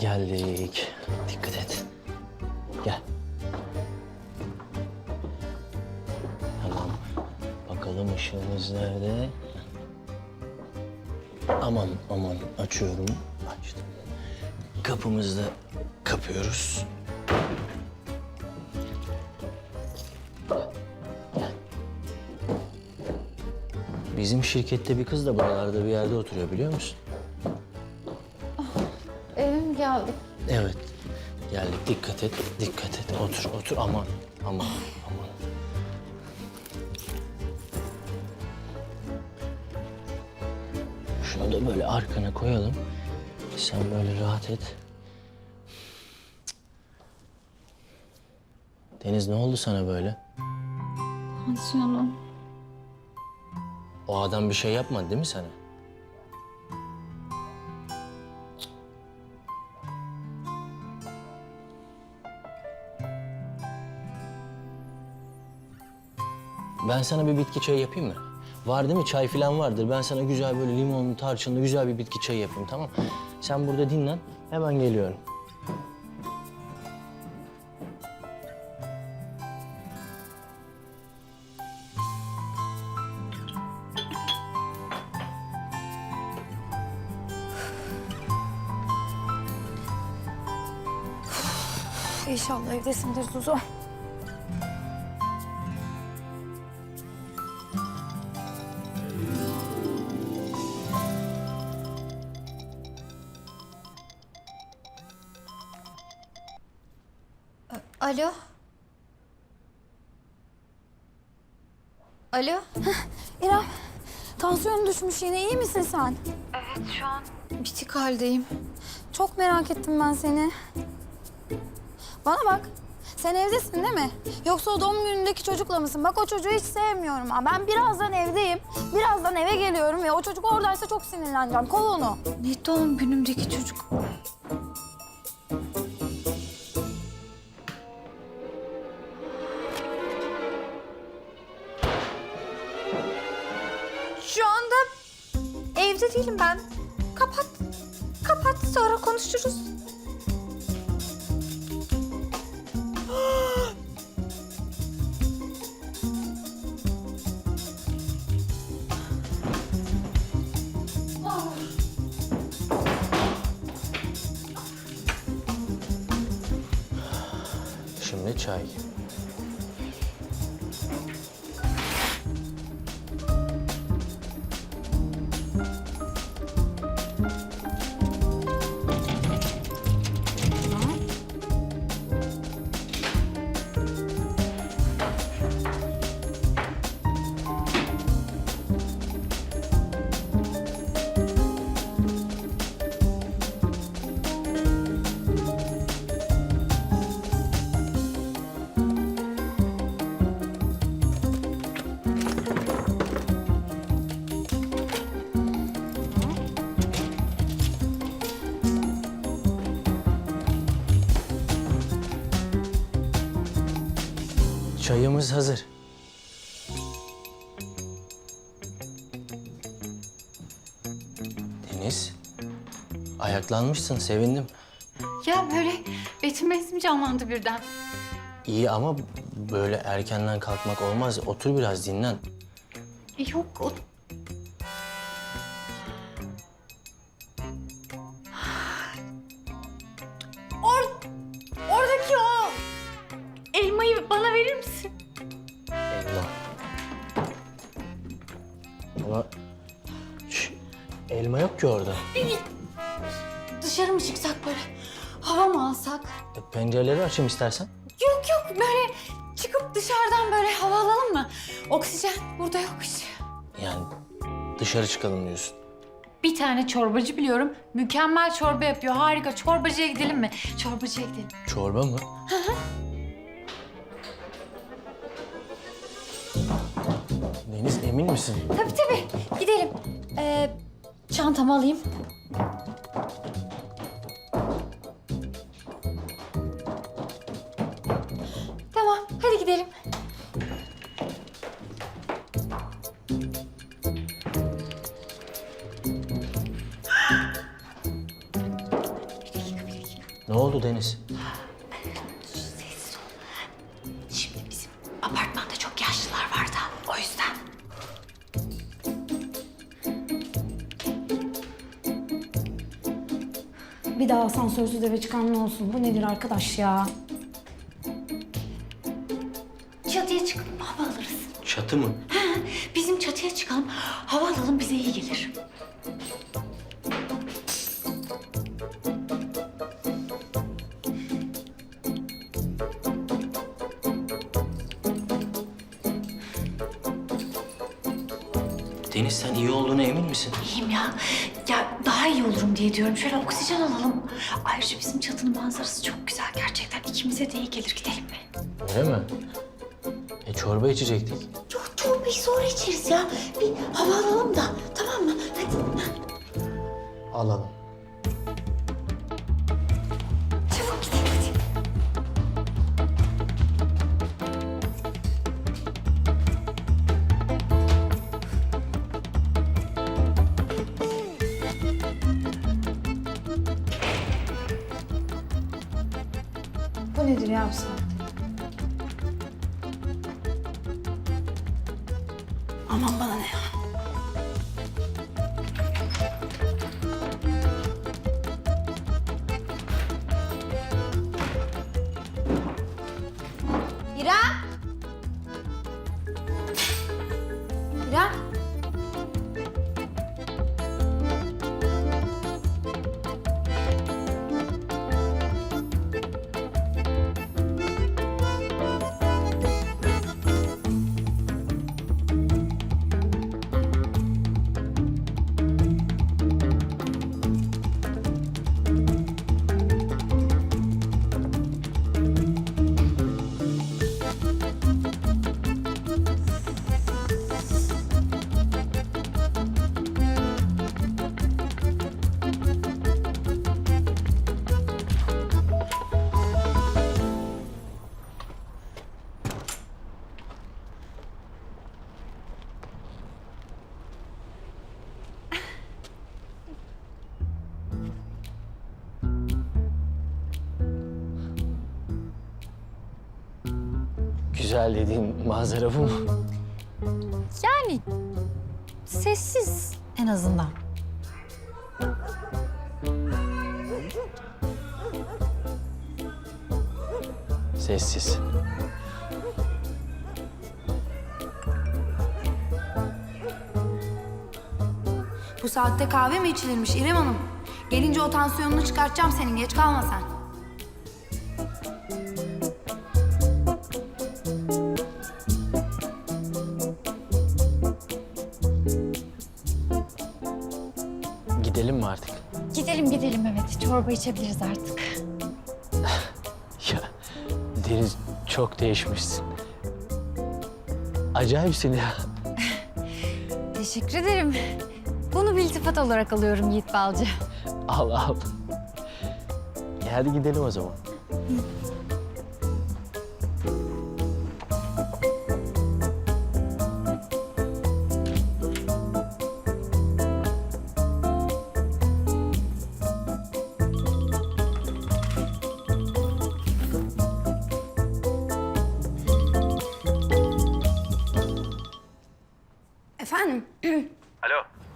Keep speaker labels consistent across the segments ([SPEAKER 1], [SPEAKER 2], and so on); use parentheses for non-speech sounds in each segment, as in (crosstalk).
[SPEAKER 1] Geldik. Dikkat et. Gel. Tamam. Bakalım ışığımız nerede? Aman aman açıyorum. Açtım. Kapımızı kapıyoruz. Bizim şirkette bir kız da buralarda bir yerde oturuyor biliyor musun?
[SPEAKER 2] Eve mi geldik?
[SPEAKER 1] Evet. Geldik. Dikkat et. Dikkat et. Otur, otur. Aman, aman, aman. Şunu da böyle arkana koyalım. Sen böyle rahat et. Deniz ne oldu sana böyle?
[SPEAKER 2] Tansiyonum.
[SPEAKER 1] O adam bir şey yapmadı değil mi sana? Ben sana bir bitki çayı yapayım mı? Var değil mi? Çay falan vardır. Ben sana güzel böyle limonlu, tarçınlı güzel bir bitki çayı yapayım tamam? Sen burada dinlen. Hemen geliyorum.
[SPEAKER 2] İnşallah evdesindir Zuzu. Alo?
[SPEAKER 3] İrem, tansiyonun düşmüş yine. iyi misin sen?
[SPEAKER 2] Evet şu an bitik haldeyim.
[SPEAKER 3] Çok merak ettim ben seni. Bana bak. Sen evdesin değil mi? Yoksa o doğum günündeki çocukla mısın? Bak o çocuğu hiç sevmiyorum ha. Ben birazdan evdeyim. Birazdan eve geliyorum ve o çocuk oradaysa çok sinirleneceğim. Kov onu.
[SPEAKER 2] Ne doğum günümdeki çocuk?
[SPEAKER 1] Çay. Çayımız hazır. Deniz, ayaklanmışsın, sevindim.
[SPEAKER 4] Ya böyle betim resmi canlandı birden.
[SPEAKER 1] İyi ama böyle erkenden kalkmak olmaz. Otur biraz dinlen.
[SPEAKER 4] Yok o...
[SPEAKER 1] yok ki orada.
[SPEAKER 4] Dışarı mı çıksak böyle? Hava mı alsak?
[SPEAKER 1] E, pencereleri açayım istersen.
[SPEAKER 4] Yok yok böyle çıkıp dışarıdan böyle hava alalım mı? Oksijen burada yok hiç.
[SPEAKER 1] Yani dışarı çıkalım diyorsun.
[SPEAKER 4] Bir tane çorbacı biliyorum. Mükemmel çorba yapıyor. Harika. Çorbacıya gidelim mi? Çorbacıya gidelim.
[SPEAKER 1] Çorba mı? Deniz emin misin?
[SPEAKER 4] Tabii tabii. Gidelim. Ee, çantamı alayım.
[SPEAKER 3] Asansörsüz eve çıkan ne olsun? Bu nedir arkadaş ya?
[SPEAKER 2] Çatıya çıkıp hava alırız.
[SPEAKER 1] Çatı mı?
[SPEAKER 2] Bizim çatıya çıkalım. Hava alalım bize iyi gelir.
[SPEAKER 1] Deniz sen iyi olduğuna emin misin?
[SPEAKER 2] İyiyim ya. Daha iyi olurum diye diyorum. Şöyle oksijen alalım. Ayrıca bizim çatının manzarası çok güzel gerçekten. İkimize de iyi gelir. Gidelim mi?
[SPEAKER 1] Öyle mi? E çorba içecektik.
[SPEAKER 2] Çok çorbayı sonra içeriz ya. Bir hava alalım da. Tamam mı? Hadi.
[SPEAKER 1] Alalım.
[SPEAKER 3] İrem!
[SPEAKER 1] Güzel dediğin manzara bu mu?
[SPEAKER 4] Yani sessiz en azından.
[SPEAKER 1] Sessiz.
[SPEAKER 3] Bu saatte kahve mi içilirmiş İrem Hanım? Gelince o tansiyonunu çıkartacağım senin. Geç kalma sen.
[SPEAKER 4] Çorba içebiliriz artık.
[SPEAKER 1] Ya Deniz çok değişmişsin. Acayipsin ya. (laughs)
[SPEAKER 4] Teşekkür ederim. Bunu bir iltifat olarak alıyorum Yiğit Balcı.
[SPEAKER 1] Al al. E hadi gidelim o zaman.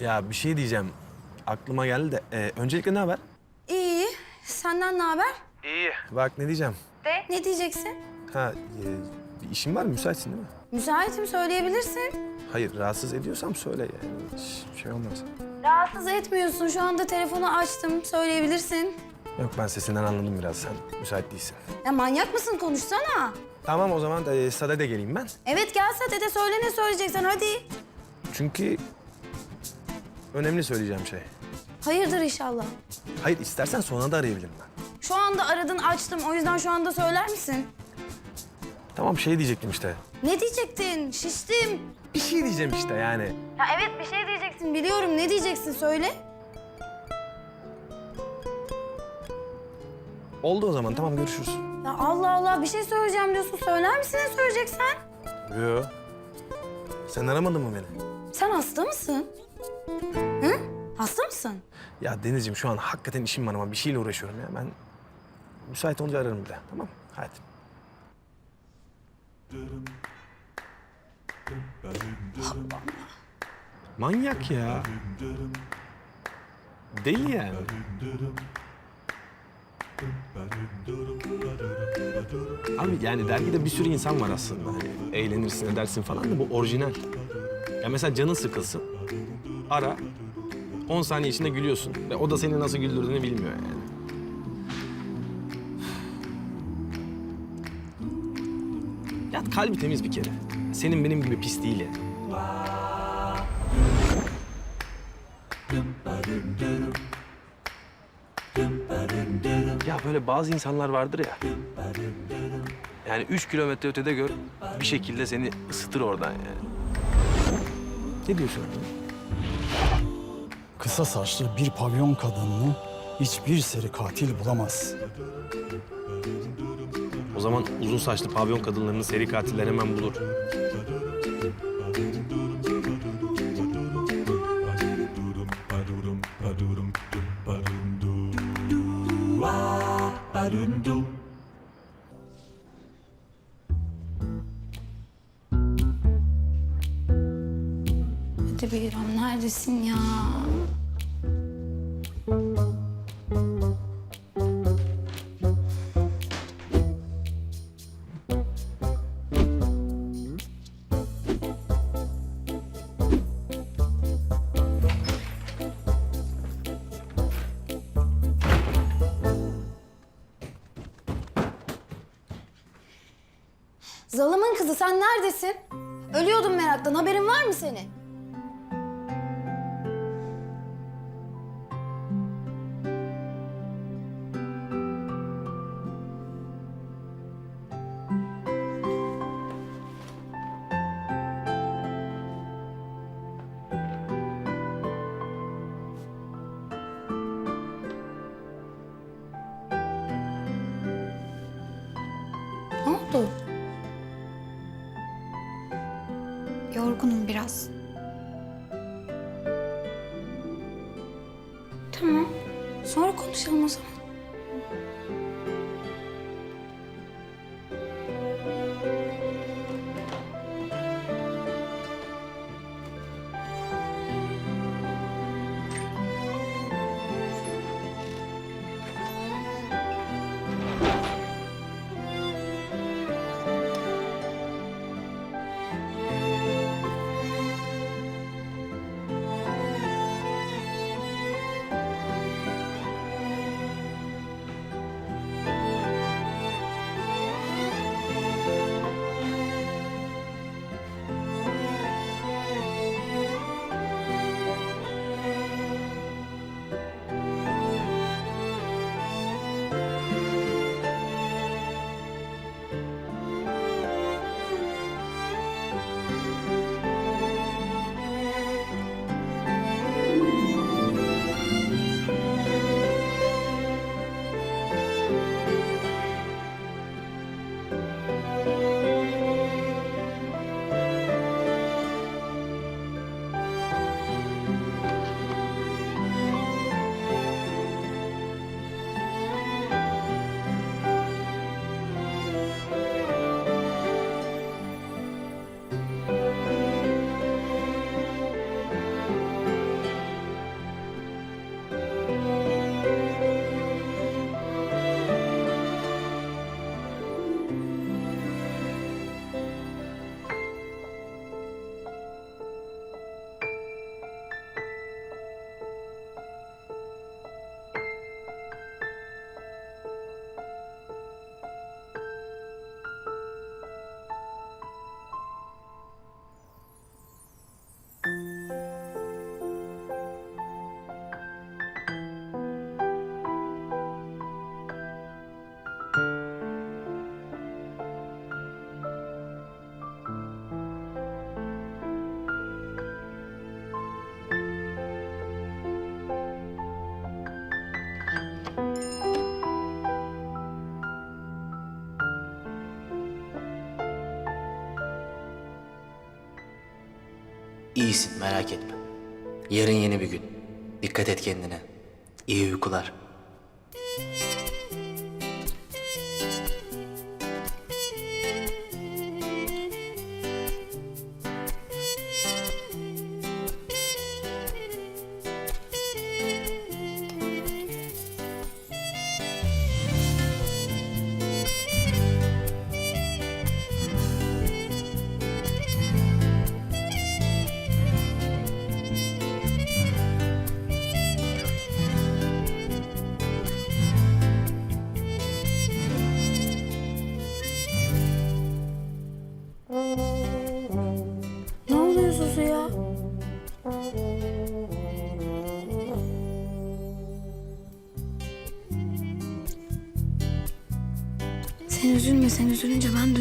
[SPEAKER 5] Ya bir şey diyeceğim. Aklıma geldi de. Ee, öncelikle ne haber?
[SPEAKER 3] İyi. Senden ne haber?
[SPEAKER 5] İyi. Bak ne diyeceğim.
[SPEAKER 3] Ne diyeceksin?
[SPEAKER 5] Ha, e, bir işin var mı? Müsaitsin değil mi?
[SPEAKER 3] Müsaitim söyleyebilirsin.
[SPEAKER 5] Hayır, rahatsız ediyorsam söyle yani. Hiç şey olmaz.
[SPEAKER 3] Rahatsız etmiyorsun. Şu anda telefonu açtım. Söyleyebilirsin.
[SPEAKER 5] Yok ben sesinden anladım biraz. Sen müsait değilsin.
[SPEAKER 3] Ya manyak mısın? Konuşsana.
[SPEAKER 5] Tamam o zaman e, Sade de geleyim ben.
[SPEAKER 3] Evet gel Sade söyle ne söyleyeceksen hadi.
[SPEAKER 5] Çünkü önemli söyleyeceğim şey.
[SPEAKER 3] Hayırdır inşallah.
[SPEAKER 5] Hayır istersen sonra da arayabilirim ben.
[SPEAKER 3] Şu anda aradın açtım. O yüzden şu anda söyler misin?
[SPEAKER 5] Tamam şey diyecektim işte.
[SPEAKER 3] Ne diyecektin? Şiştim.
[SPEAKER 5] Bir şey diyeceğim işte yani.
[SPEAKER 3] Ya evet bir şey diyeceksin. Biliyorum. Ne diyeceksin söyle.
[SPEAKER 5] Oldu o zaman tamam görüşürüz.
[SPEAKER 3] Ya Allah Allah bir şey söyleyeceğim diyorsun. Söyler misin ne söyleyeceksen?
[SPEAKER 5] Yo. Sen aramadın mı beni?
[SPEAKER 3] Sen hasta mısın? Hı? Hasta mısın?
[SPEAKER 5] Ya Denizciğim şu an hakikaten işim var ama bir şeyle uğraşıyorum ya. Ben müsait olunca ararım bir de. Tamam Hadi. Manyak ya. Deli yani. Abi yani dergide bir sürü insan var aslında. Hani eğlenirsin edersin falan da bu orijinal. Ya mesela canın sıkılsın. Ara. 10 saniye içinde gülüyorsun. Ve o da seni nasıl güldürdüğünü bilmiyor yani. Ya kalbi temiz bir kere. Senin benim gibi pis değil yani. Ya böyle bazı insanlar vardır ya. Yani üç kilometre ötede gör, bir şekilde seni ısıtır oradan yani. Ne diyorsun?
[SPEAKER 6] Kısa saçlı bir pavyon kadınını hiçbir seri katil bulamaz.
[SPEAKER 5] O zaman uzun saçlı pavyon kadınlarını seri katiller hemen bulur.
[SPEAKER 3] Hadi bir İrem neredesin ya? Zalımın kızı sen neredesin? Ölüyordum meraktan. Haberin var mı senin?
[SPEAKER 2] Biraz.
[SPEAKER 3] Tamam. Sonra konuşalım o zaman.
[SPEAKER 1] İyisin merak etme. Yarın yeni bir gün. Dikkat et kendine. İyi uykular.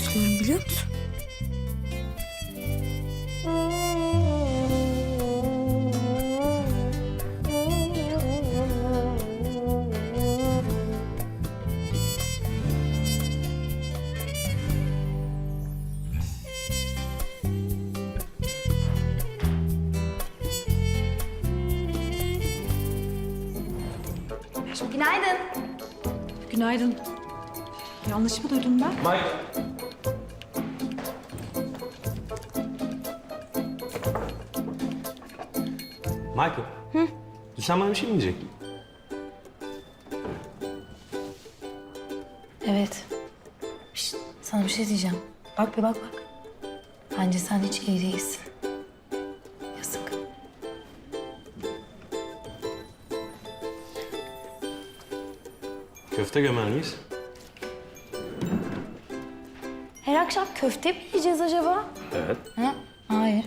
[SPEAKER 3] Üzülüyorum biliyor musun? Günaydın.
[SPEAKER 2] Günaydın. Yanlış mı duydum ben?
[SPEAKER 5] Michael. Sen bana bir şey mi diyecektin?
[SPEAKER 4] Evet. Şişt, sana bir şey diyeceğim. Bak bir bak bak. Bence sen hiç iyi değilsin. Yazık.
[SPEAKER 5] Köfte gömer miyiz?
[SPEAKER 3] Her akşam köfte mi yiyeceğiz acaba?
[SPEAKER 5] Evet.
[SPEAKER 4] Ha? Hayır.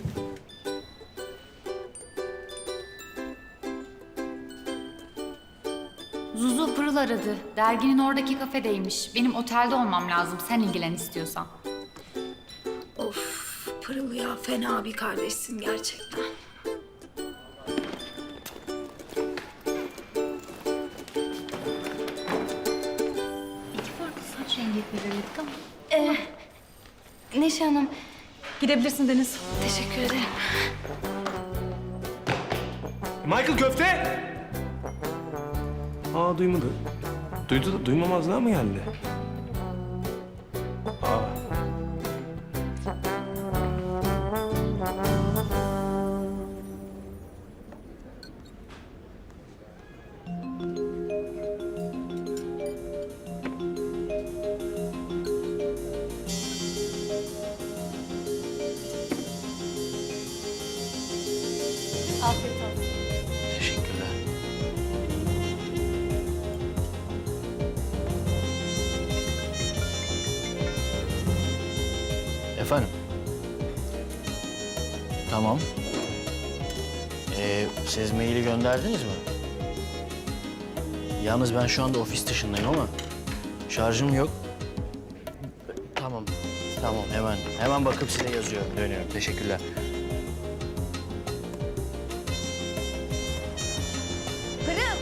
[SPEAKER 4] Aradı. Derginin oradaki kafedeymiş. Benim otelde olmam lazım. Sen ilgilen istiyorsan.
[SPEAKER 3] Of Pırıl ya fena bir kardeşsin gerçekten.
[SPEAKER 4] İki farklı saç rengi belirledik ama.
[SPEAKER 3] Neşe Hanım
[SPEAKER 2] Gidebilirsin Deniz.
[SPEAKER 3] teşekkür ederim.
[SPEAKER 5] Michael köfte! Aa duymadı. Duydu da duymamazlığa mı geldi?
[SPEAKER 1] Efendim? Tamam. Ee, siz maili gönderdiniz mi? Yalnız ben şu anda ofis dışındayım ama şarjım yok. Tamam. Tamam hemen. Hemen bakıp size yazıyorum. Dönüyorum. Teşekkürler.
[SPEAKER 3] Pırıl,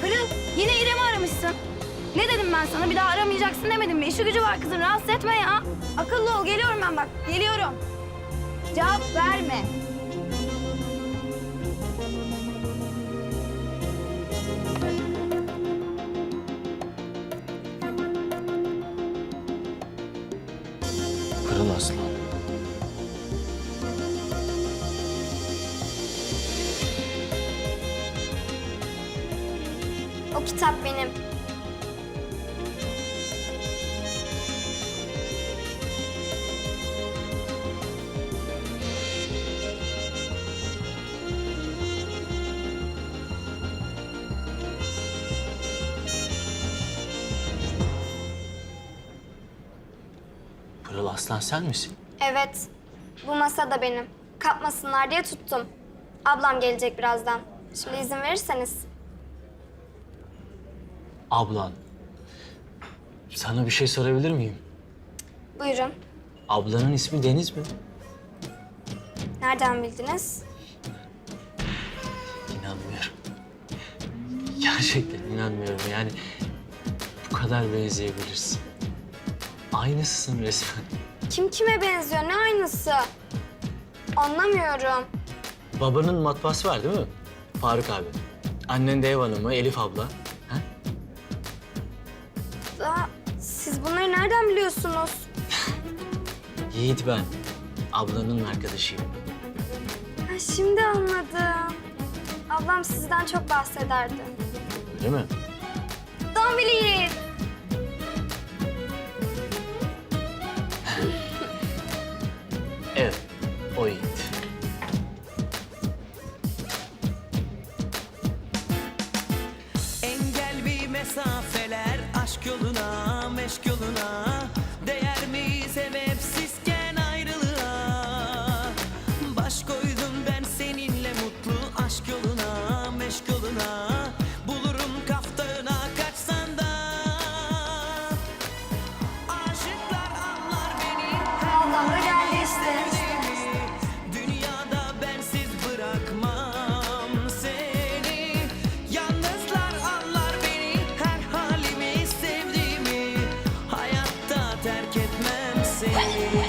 [SPEAKER 3] Pırıl yine İrem'i aramışsın. Ne dedim ben sana bir daha aramayacaksın demedim mi? İşi gücü var kızın rahatsız etme ya. Akıllı ol geliyorum ben bak geliyorum. Cevap verme.
[SPEAKER 1] Pırıl Aslan sen misin?
[SPEAKER 7] Evet. Bu masa da benim. Kapmasınlar diye tuttum. Ablam gelecek birazdan. Şimdi izin verirseniz.
[SPEAKER 1] Ablan. Sana bir şey sorabilir miyim?
[SPEAKER 7] Buyurun.
[SPEAKER 1] Ablanın ismi Deniz mi?
[SPEAKER 7] Nereden bildiniz?
[SPEAKER 1] İnanmıyorum. Gerçekten inanmıyorum yani. Bu kadar benzeyebilirsin. Aynısın resmen.
[SPEAKER 7] Kim kime benziyor? Ne aynısı? Anlamıyorum.
[SPEAKER 1] Babanın matbaası var değil mi? Faruk abi. Annen de ev hanımı, Elif abla. Ha?
[SPEAKER 7] Daha siz bunları nereden biliyorsunuz?
[SPEAKER 1] Yiğit ben. Ablanın arkadaşıyım.
[SPEAKER 7] Ha, şimdi anladım. Ablam sizden çok bahsederdi.
[SPEAKER 1] Öyle mi?
[SPEAKER 7] Dombili!